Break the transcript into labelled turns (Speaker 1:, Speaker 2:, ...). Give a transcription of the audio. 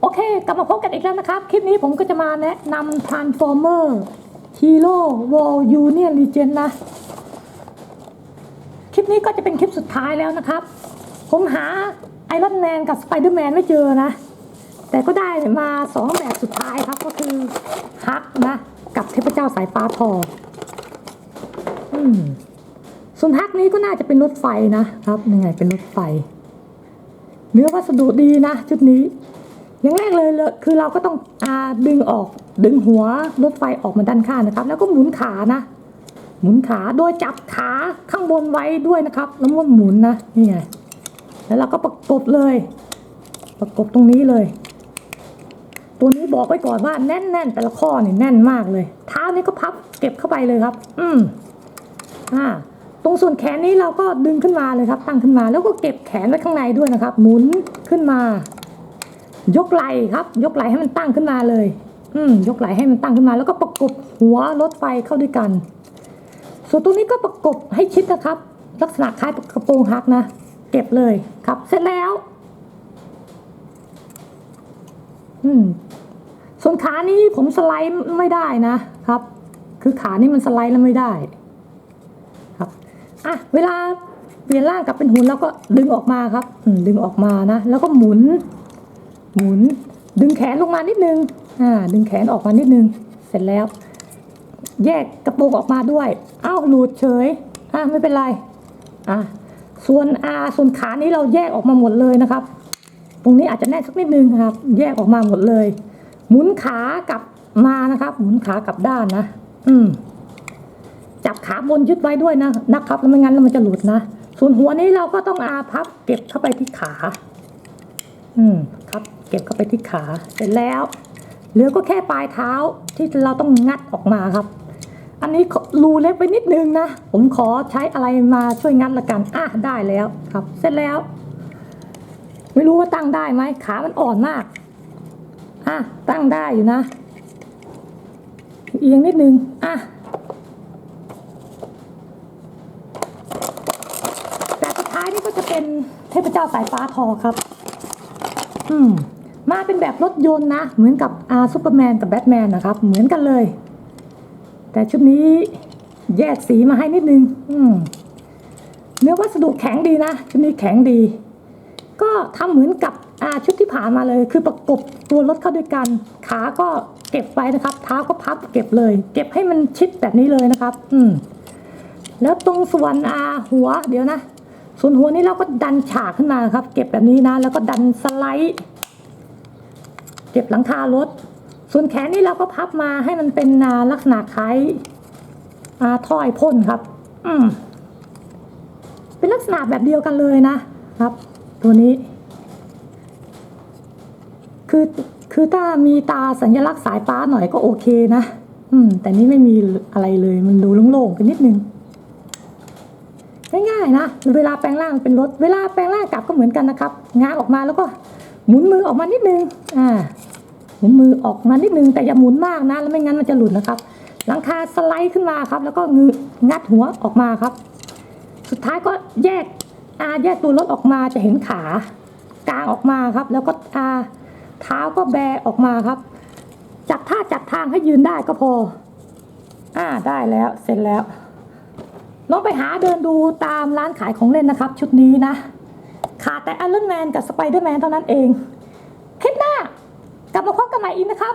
Speaker 1: โอเค กลับมาพบกันอีกแล้วนะครับ คลิปนี้ผมก็จะมาแนะนำ Transformer Hero World Union Legend นะ คลิปนี้ก็จะเป็นคลิปสุดท้ายแล้วนะครับ ผมหาไอรอนแมนกับสไปเดอร์แมนไม่เจอนะ แต่ก็ได้มาสองแบบสุดท้ายครับก็คือฮักนะ กับเทพเจ้าสายฟ้าทองอืมส่วนฮักนี้ก็น่าจะเป็นรถไฟนะครับยังไงเป็นรถไฟ เนื้อวัสดุดีนะ ชุดนี้ อย่างแรกเลยเลยคือเราก็ต้องอดึงออกดึงหัวรถไฟออกมาด้านข้างนะครับ แล้วก็หมุนขานะ หมุนขาโดยจับขาข้างบนไว้ด้วยนะครับแล้วมันหมุนนะนี่ไงแล้วเราก็ประกบเลย ประกบตรงนี้เลย ตัวนี้บอกไว้ก่อนว่าแน่นๆแต่ละข้อเนี่ยแน่นมากเลยเท้านี่ก็พับเก็บเข้าไปเลยครับ อืมอ่าตรงส่วนแขนนี้เราก็ดึงขึ้นมาเลยครับ ตั้งขึ้นมาแล้วก็เก็บแขนไว้ข้างในด้วยนะครับ หมุนขึ้นมา ยกไหล่ครับ ยกไหล่ให้มันตั้งขึ้นมาเลย อืมยกไหล่ให้มันตั้งขึ้นมา แล้วก็ประกบหัวรถไฟเข้าด้วยกัน ส่วนตรงนี้ก็ประกบให้ชิดนะครับ ลักษณะคล้ายกระโปรงฮักนะ เก็บเลยครับ เสร็จแล้ว อืมส่วนขานี้ผมสไลด์ไม่ได้นะครับ คือขานี้มันสไลด์แล้วไม่ได้ ครับอะเวลาเปลี่ยนร่างกลับเป็นหุ่นแล้วก็ดึงออกมาครับ อืมดึงออกมานะ แล้วก็หมุน หมุน ดึงแขนลงมานิดนึงอ่าดึงแขนออกมานิดนึง เสร็จแล้ว แยกกระโปรงออกมาด้วย อ้าวหลุดเฉยอะไม่เป็นไรอะส่วนอาส่วนขานี้เราแยกออกมาหมดเลยนะครับ ตรงนี้อาจจะแน่นสักนิดนึงครับ แยกออกมาหมดเลย หมุนขากลับมานะครับ หมุนขากลับด้านนะ อืมจับขาบนยึดไว้ด้วยนะนะครับแล้วไม่งั้นมันจะหลุดนะ ส่วนหัวนี้เราก็ต้องอาพับเก็บเข้าไปที่ขา อืมครับ เก็บเข้าไปที่ขาเสร็จแล้ว เหลือก็แค่ปลายเท้าที่เราต้องงัดออกมาครับ อันนี้รูเล็กไปนิดนึงนะ ผมขอใช้อะไรมาช่วยงัดละกันอะได้แล้วครับ เสร็จแล้ว ไม่รู้ว่าตั้งได้ไหมขามันอ่อนมากอะตั้งได้อยู่นะเอียงนิดนึงอะแต่สุดท้ายนี่ก็จะเป็นเทพเจ้าสายฟ้าทอครับ อืม มาเป็นแบบรถยนต์นะ เหมือนกับอาซูเปอร์แมนกับแบทแมนนะครับ เหมือนกันเลย แต่ชุดนี้แยกสีมาให้นิดนึงเนื้อวัสดุแข็งดีนะ ชุดนี้แข็งดี ก็ทำเหมือนกับอาชุดที่ผ่านมาเลย คือประกบตัวรถเข้าด้วยกัน ขาก็เก็บไว้นะครับ เท้าก็พับเก็บเลย เก็บให้มันชิดแบบนี้เลยนะครับ อืมแล้วตรงส่วนอาหัว เดี๋ยวนะ ส่วนหัวนี้เราก็ดันฉากขึ้นมาครับ เก็บแบบนี้นะ แล้วก็ดันสไลด์ เก็บหลังคารถ ส่วนแขนนี่เราก็พับมาให้มันเป็นลักษณะคล้ายอ่าท่อไอพ่นครับ อืมเป็นลักษณะแบบเดียวกันเลยนะครับ ตัวนี้ คือคือถ้ามีตาสัญลักษณ์สายฟ้าหน่อยก็โอเคนะ อืม แต่นี่ไม่มีอะไรเลย มันดูโล่งๆไปนิดนึง ง่ายๆนะ เวลาแปลงร่างเป็นรถ เวลาแปลงร่างกลับก็เหมือนกันนะครับ ง้างออกมาแล้วก็หมุนมือออกมานิดนึง อ่า มุนมือออกมานิดนึงแต่อย่าหมุนมากนะแล้วไม่งั้นมันจะหลุดนะครับ หลังคาสไลด์ขึ้นมาครับ แล้วก็งืงัดหัวออกมาครับ สุดท้ายก็แยกอาแยกตัวรถออกมาจะเห็นขากลางออกมาครับ แล้วก็อาเท้าก็แบออกมาครับ จัดท่าจัดทางให้ยืนได้ก็พอ อ่าได้แล้วเสร็จแล้วลองไปหาเดินดูตามร้านขายของเล่นนะครับ ชุดนี้นะขาดแต่อ r ร n นแมนกับสไปเดอร์แมนเท่านั้นเองคลิปหน้า กลับมาพบกันใหม่อีกนะครับ